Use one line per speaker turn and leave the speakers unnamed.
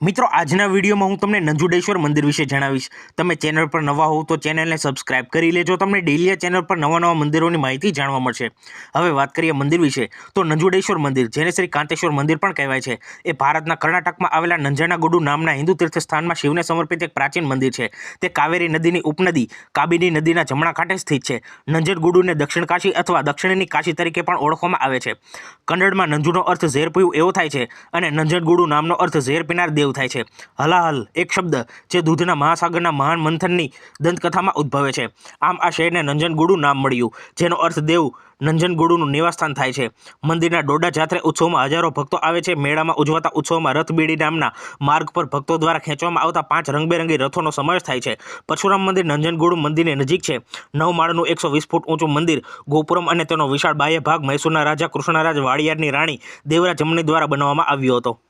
મિત્રો, આજના વિડીયોમાં હું તમને નંજુડેશ્વર મંદિર વિશે જણાવીશ. તમે ચેનલ પર નવા હોવ તો ચેનલને સબસ્ક્રાઇબ કરી લેજો. તમને ડેલી ચેનલ પર નવા નવા મંદિરોની માહિતી જાણવા મળશે. હવે વાત કરીએ મંદિર વિશે. તો નંજુડેશ્વર મંદિર, જેને શ્રી કાંતેશ્વર મંદિર પણ કહેવાય છે, એ ભારતના કર્ણાટકમાં આવેલા નંજાનાગુડુ નામના હિન્દુ તીર્થસ્થાનમાં શિવને સમર્પિત એક પ્રાચીન મંદિર છે. તે કાવેરી નદીની ઉપનદી, કાબિની નદીના જમણા કાંઠે સ્થિત છે. નંજનગુડુને દક્ષિણ કાશી અથવા દક્ષિણની કાશી તરીકે પણ ઓળખવામાં આવે છે. કન્નડમાં નંજુનો અર્થ ઝેર પીવું એવો થાય છે અને નંજનગુડુ નામનો અર્થ ઝેર પીનાર દેવ થાય છે. હલાહલ એક શબ્દ જે દૂધના મહાસાગરના મહાન મંથનની દંતકથામાં ઉદ્ભવે છે. આમ આ શહેરને નંજનગુડુ નામ મળ્યું, જેનો અર્થ દેવ નંજનગુડુનું નિવાસસ્થાન થાય છે. મંદિરના ડોડા જાત્રે ઉત્સવમાં હજારો ભક્તો આવે છે. મેળામાં ઉજવાતા ઉત્સવમાં રથબીડી નામના માર્ગ પર ભક્તો દ્વારા ખેંચવામાં આવતા પાંચ રંગબેરંગી રથોનો સમાવેશ થાય છે. પરશુરામ મંદિર નંજનગુડુ મંદિરની નજીક છે. નવ માળનું એકસો વીસ ફૂટ ઊંચું મંદિર, ગોપુરમ અને તેનો વિશાળ બાહ્ય ભાગ મૈસૂરના રાજા કૃષ્ણરાજ વાડિયારની રાણી દેવરા જમણી દ્વારા બનાવવામાં આવ્યો હતો.